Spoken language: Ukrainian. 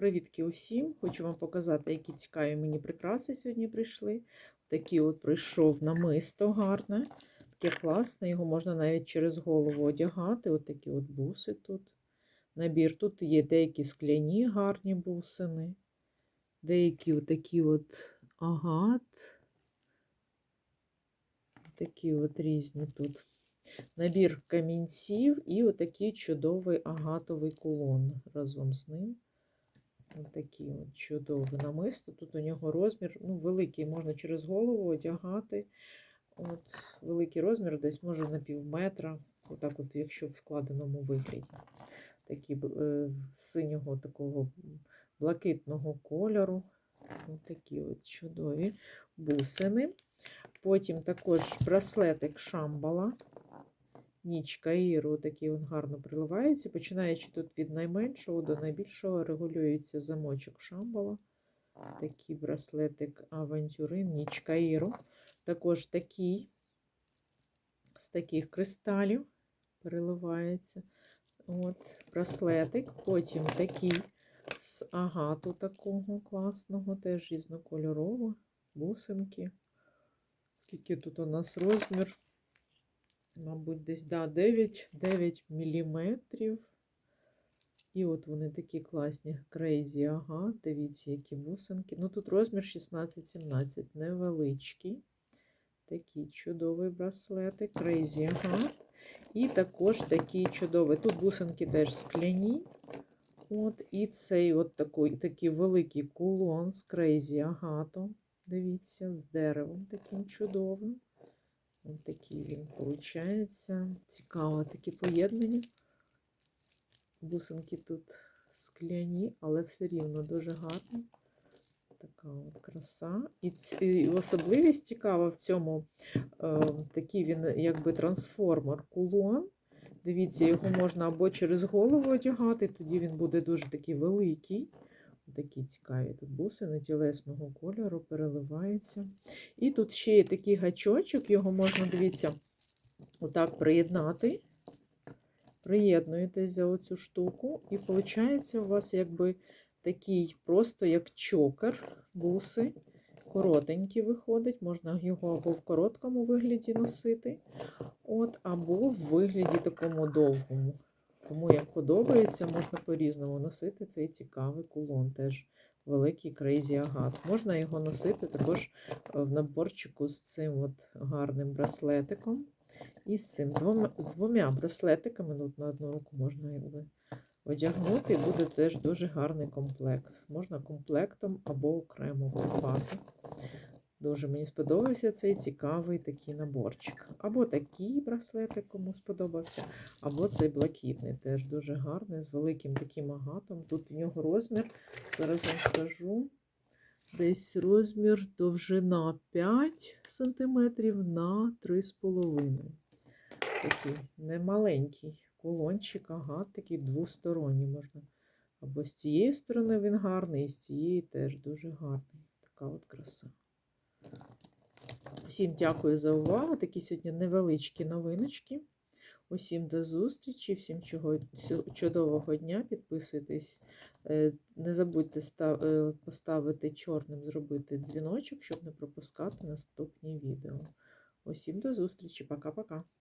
Привітки усім! Хочу вам показати, які цікаві мені прикраси сьогодні прийшли. Такий от прийшов намисто гарне, таке класне, його можна навіть через голову одягати. От такі от буси тут. Набір. Тут є деякі скляні гарні бусини, деякі отакі от агат. Такі от різні тут. Набір камінців і отакий чудовий агатовий кулон разом з ним. Ось такий от чудовий намисто. Тут у нього розмір ну, великий, можна через голову одягати. От, Великий розмір, десь може на пів метра, отак от, якщо в складеному вигляді. Такі е, синього такого блакитного кольору. Ось такі от чудові бусини. Потім також браслетик шамбала. Ніч Каїру такий він гарно приливається. Починаючи тут від найменшого до найбільшого, регулюється замочок шамбала. Такий браслетик авантюрин, ніч Каїру. Також такий з таких кристалів переливається. От, Браслетик. Потім такий з агату такого класного, теж різнокольорового, бусинки. Скільки тут у нас розмір? Мабуть, десь да, 9 9 міліметрів. І от вони такі класні крейзі, ага, дивіться, які бусинки. Ну тут розмір 16-17, невеличкий. Такий чудовий браслетик, крейзі, ага. І також такий чудовий. Тут бусинки теж скляні. От, І цей от такий, такий великий кулон з крейзі агатом. Дивіться, з деревом таким чудовим. Ось такий він виходить. Цікаво таке поєднання. Бусинки тут скляні, але все рівно дуже гарно. Така от краса. І, і особливість цікава в цьому е, такий він, якби трансформер кулон. Дивіться, його можна або через голову одягати, тоді він буде дуже такий великий. Такі цікаві тут бусини тілесного кольору переливається. І тут ще є такий гачочок, його можна, дивіться, отак приєднати. Приєднуєтесь за оцю штуку, і виходить, у вас якби такий просто як чокер, буси. Коротенький виходить, можна його або в короткому вигляді носити, от, або в вигляді такому довгому. Кому як подобається, можна по-різному носити цей цікавий кулон. Теж великий крейзі агат. Можна його носити також в наборчику з цим от гарним браслетиком. І з цим двома, з двома браслетиками тут на одну руку можна якби одягнути, і буде теж дуже гарний комплект. Можна комплектом або окремо купати. Дуже мені сподобався цей цікавий такий наборчик. Або такий браслетик, кому сподобався, або цей блакитний. Теж дуже гарний, з великим таким агатом. Тут у нього розмір, зараз вам скажу, десь розмір довжина 5 см на 3,5 Такий немаленький кулончик, агат, такий двосторонній можна. Або з цієї сторони він гарний, і з цієї теж дуже гарний. Така от краса. Всім дякую за увагу. Такі сьогодні невеличкі новиночки. Усім до зустрічі, всім чого, чудового дня. Підписуйтесь, Е, не забудьте е, поставити чорним, зробити дзвіночок, щоб не пропускати наступні відео. Усім до зустрічі. Пока-пока.